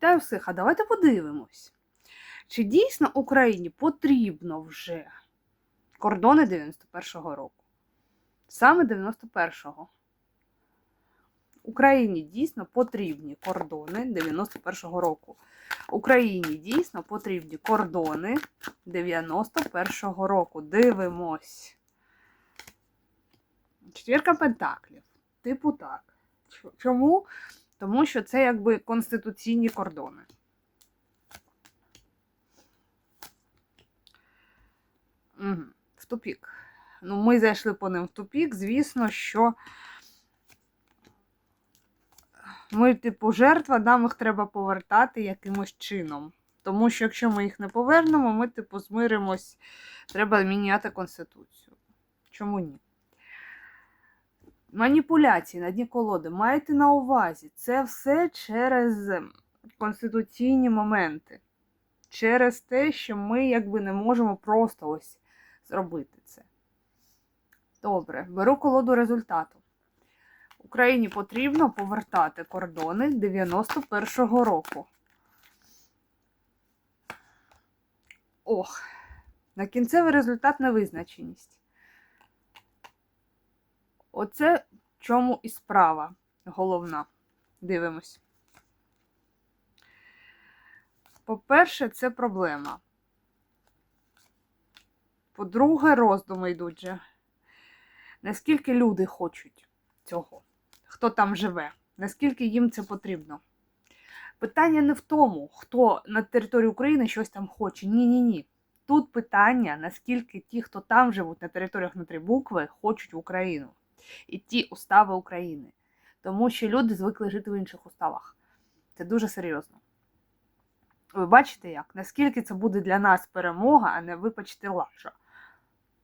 Вітаю всіх, а давайте подивимось. Чи дійсно Україні потрібно вже кордони 91-го року? Саме 91-го. Україні дійсно потрібні кордони 91-го року. Україні дійсно потрібні кордони 91-го року. Дивимось. Четвірка пентаклів. Типу так. Чому? Тому що це якби конституційні кордони. В тупік. Ну, ми зайшли по ним в тупік. Звісно, що ми, типу, жертва, нам їх треба повертати якимось чином. Тому що якщо ми їх не повернемо, ми, типу, змиримось, треба міняти Конституцію. Чому ні? Маніпуляції на дні колоди. Майте на увазі, це все через конституційні моменти. Через те, що ми якби не можемо просто ось зробити це. Добре, беру колоду результату. Україні потрібно повертати кордони 91-го року. Ох, на кінцевий результат невизначеність. Оце в чому і справа головна. Дивимось. По-перше, це проблема. По-друге, роздуми йдуть же. Наскільки люди хочуть цього? Хто там живе? Наскільки їм це потрібно? Питання не в тому, хто на території України щось там хоче. Ні-ні ні. Тут питання, наскільки ті, хто там живуть на територіях на три букви, хочуть в Україну і ті устави України. Тому що люди звикли жити в інших уставах. Це дуже серйозно. Ви бачите, як? Наскільки це буде для нас перемога, а не вибачте лажа.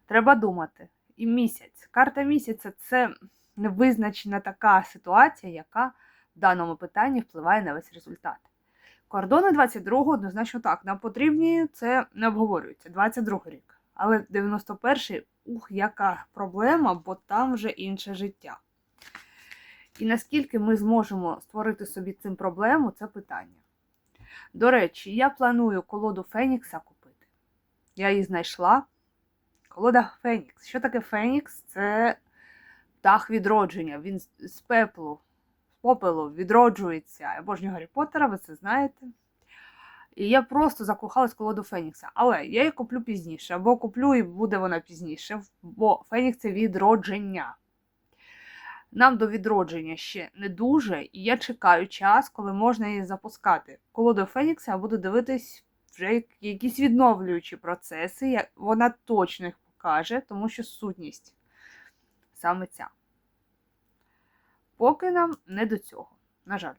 Треба думати. І місяць. Карта місяця це невизначена така ситуація, яка в даному питанні впливає на весь результат. Кордони 22-го однозначно так. Нам потрібні це не обговорюється. 22 рік. Але 91-й, ух, яка проблема, бо там вже інше життя. І наскільки ми зможемо створити собі цим проблему, це питання. До речі, я планую колоду Фенікса купити. Я її знайшла. Колода Фенікс. Що таке Фенікс? Це птах відродження. Він з- пеплу, з попелу відроджується. Або ж не Гаррі Поттера, ви це знаєте. І я просто закохалась в колоду Фенікса. Але я її куплю пізніше, або куплю і буде вона пізніше, бо Фенікс це відродження. Нам до відродження ще не дуже, і я чекаю час, коли можна її запускати. Колоду Фенікса я буду дивитись вже якісь відновлюючі процеси. Вона точно їх покаже, тому що сутність саме ця. Поки нам не до цього, на жаль.